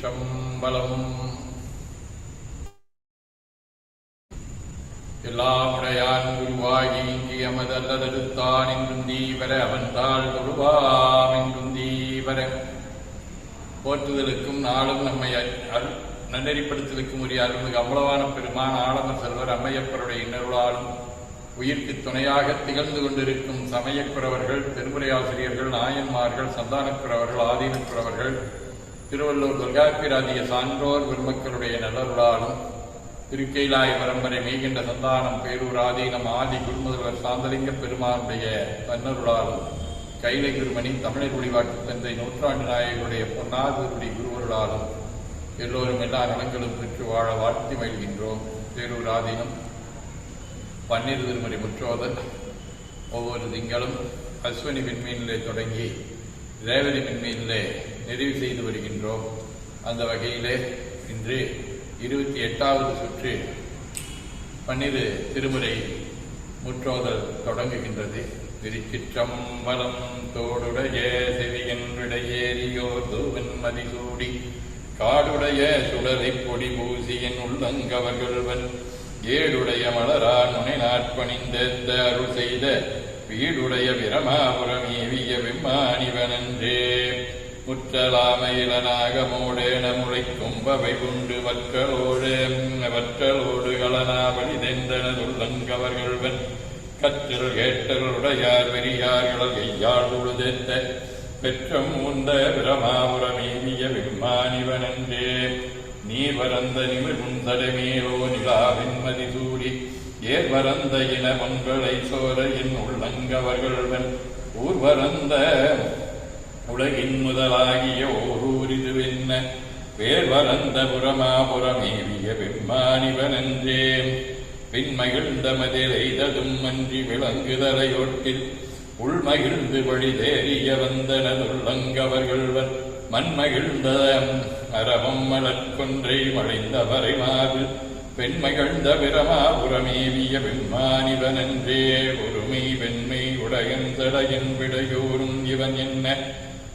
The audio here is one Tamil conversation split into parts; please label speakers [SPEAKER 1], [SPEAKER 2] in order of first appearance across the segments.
[SPEAKER 1] திருச்சிற்றம்பலம் எல்லாமுடையான் குருவாகி இங்கியமதல்லதடுத்தான் என்றும் தீவர அவன் அவன்தாள் தொழுவாம் என்றும் தீவர. போற்றுதலுக்கும் நாளும் நம்மை அரு நன்னெறிப்படுத்தலுக்கும் உரிய அருள்மிகு அவ்வளவான பெருமான் ஆலம செல்வர் அம்மையப்பருடைய இன்னருளாலும் உயிர்க்கு துணையாக திகழ்ந்து கொண்டிருக்கும் சமயக்குறவர்கள் திருமுறையாசிரியர்கள் நாயன்மார்கள் சந்தானக்குறவர்கள் ஆதீனக்குறவர்கள் திருவள்ளூர் தொல்காப்பிராதிய சான்றோர் பெருமக்களுடைய நல்லருளாலும் திருக்கைலாய பரம்பரை மீகின்ற சந்தானம் பேரூர் ஆதீனம் ஆதி குருமுதல்வர் சாந்தலிங்க பெருமானுடைய தன்னருளாலும் கைலை குருமணி தமிழர் குடிவாக்கு தந்தை நூற்றாண்டு நாயகருடைய பொன்னாதுருடைய குருவருளாலும் எல்லோரும் எல்லா நலங்களும் பெற்று வாழ வாழ்த்தி மகிழ்கின்றோம். பேரூர் ஆதீனம் பன்னீர் திருமறை முற்றோதர் ஒவ்வொரு திங்களும் அஸ்வினி விண்மீனிலே தொடங்கி ரேவதி விண்மீனிலே நிறைவு செய்து வருகின்றோம். அந்த வகையிலே இன்று இருபத்தி எட்டாவது சுற்று பன்னிரு திருமுறை முற்றோதல் தொடங்குகின்றது. திருச்சிற்றம்பலம் தோடுடைய செவியன் விடையேறியோர் தூவன் மதிசூடி காடுடைய சுடரை பொடி பூசியன் உள்ளங்கவர்கள்வன் ஏடுடைய மலரான் முனை நாட்பணிந்த அருள் செய்த வீடுடைய பிரமாபுரம் ஏவிய விம்மானிவனன்றே. குற்றலாமையிலனாக மூடேன முளைக்கும்பவை உண்டு வற்களோடு வற்றலோடு களனாவளி தெந்தனதுள்ளங்கவர்கள்வன் கற்றல் கேட்டலுடையார் பெரியார்கள் கையாள் உழுதெத்த பெற்றம் உந்த பிரமாபுரமேவிய விம்மானிவனன்றே நீ வரந்த நிமிழ்ந்தடமேலோ தடமேலோ நிலாவின் மதிசூடி ஏர் வரந்த இன மண்களை சோர என் உள்ளங்கவர்கள் ஊர்வரந்த உலகின் முதலாகிய ஓரூரிதுவென்ன பேர் வரந்த புறமாபுரமேவிய விம்மானிவனன்றே பின்மகிழ்ந்த மதிலெய்ததும் அன்றி விளங்குதலையொட்டில் உள்மகிழ்ந்து வழி தேறிய வந்தனதுள்ளங்கவர்கள்வர் மண்மகிழ்ந்த அரவம் மலர்கொன்றை மழைந்தவரை மாறு. பெண்மகிழ்ந்த பிரமாபுரமேவிய பெண்மானிவனன்றே ஒருமை வெண்மை உடையன் தடையன் விடையோரும் இவன் என்ன?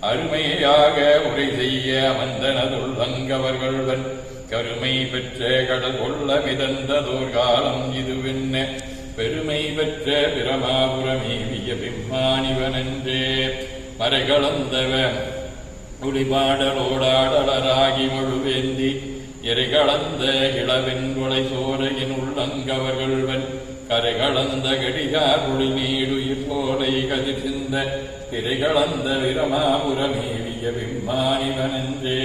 [SPEAKER 1] அருமையாக உரை செய்ய அமந்தனதுள் வங்கவர்களுடன் கருமை பெற்ற கடல் கொள்ள மிதந்ததோர் காலம் இதுவென்ன? பெருமை பெற்ற பிரமாபுரமேவிய பிம்மானிவனன்றே. மறைகளந்தவ ஒளிபாடலோடாடலராகி முழுவேந்தி எரிகளந்த இளவெண் கொலை சோரையின் உள்ளங்கவர்கள்வன் கரைகளந்த கடிகார் ஒளி நீடுயிர் போலை கதிர் சிந்த திரைகளந்த விரமாபுரமேவிய விம்மானிவனென்றே.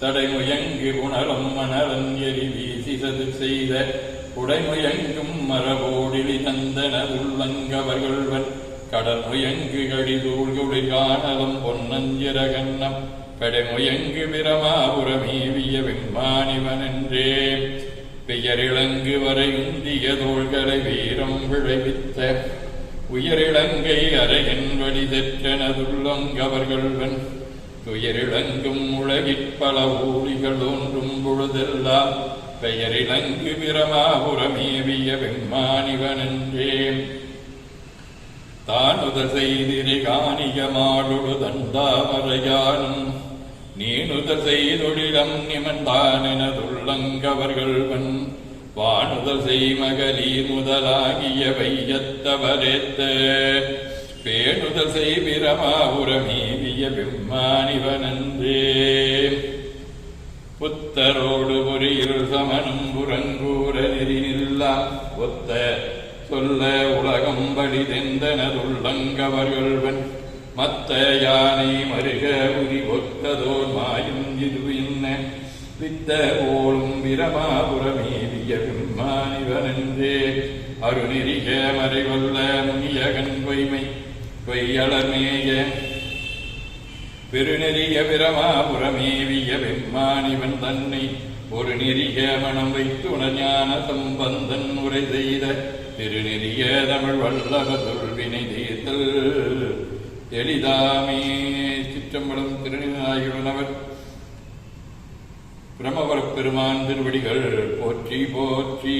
[SPEAKER 1] தடைமுயங்கு புணரும் மணலன் எரி வீசி சது செய்த உடைமுயங்கும் மரபோடிலி தந்தன உள்ளங்கவர்கள்வன் கடல் முயங்கு கடிதூள்குடி காணலம் பொன்னஞ்சிர கண்ணம் பெடைமுயங்கு பிரமாபுரமேவிய விம்மானிவனன்றே. பெயரிழங்கு வரை இந்திய தோள்களை வீரம் விளைவித்த உயரிழங்கை அரையன் வழி தெற்றனதுள்ளங்கவர்கள்வன் துயரிழங்கும் உலகிற்பல ஊழிகள் ஒன்றும் பொழுதெல்லாம் பெயரிழங்கு பிரமாபுரமேவிய வெம்மானிவன் என்றேன் தானுத செய்திரி காணிய மாடுடு செய்தொழிடம் நீனுத செய்தொழிலம் நிமந்தானெனதுள்ளங்கவர்கள்வன் செய் மகளீர் முதலாகிய வையத்தவரேத்த. பேணுத செய்பிரமாபுரமேவிய பெம்மானிவனன்றே. புத்தரோடு பொறியில் சமனும் புறங்கூற நெறிநில்லாம் ஒத்த சொல்ல உலகம் படி தெந்தனதுள்ளங்கவர்கள்வன் மத்த யானை மருக உரி ஒத்ததோர் மாயும் இது என்ன வித்த ஓளும் பிரமாபுரமேவிய பெம்மானிவனன்றே அருநெறிக மறைவல்ல முனியகன் பொய்மை பொய்யளமேய. பெருநெறிய பிரமாபுரமேவிய வெம்மானிவன் தன்னை ஒரு நெறிய மனம் வைத்து உணஞான சம்பந்தன் உரை செய்த. திருநெறிய தமிழ் வல்லவ தொல்வினை தீர்த்தல் எளிதாமே சிற்றம்பலம் திருநாயகனவர் பிரமவரப் பெருமான் திருவடிகள் போற்றி போற்றி.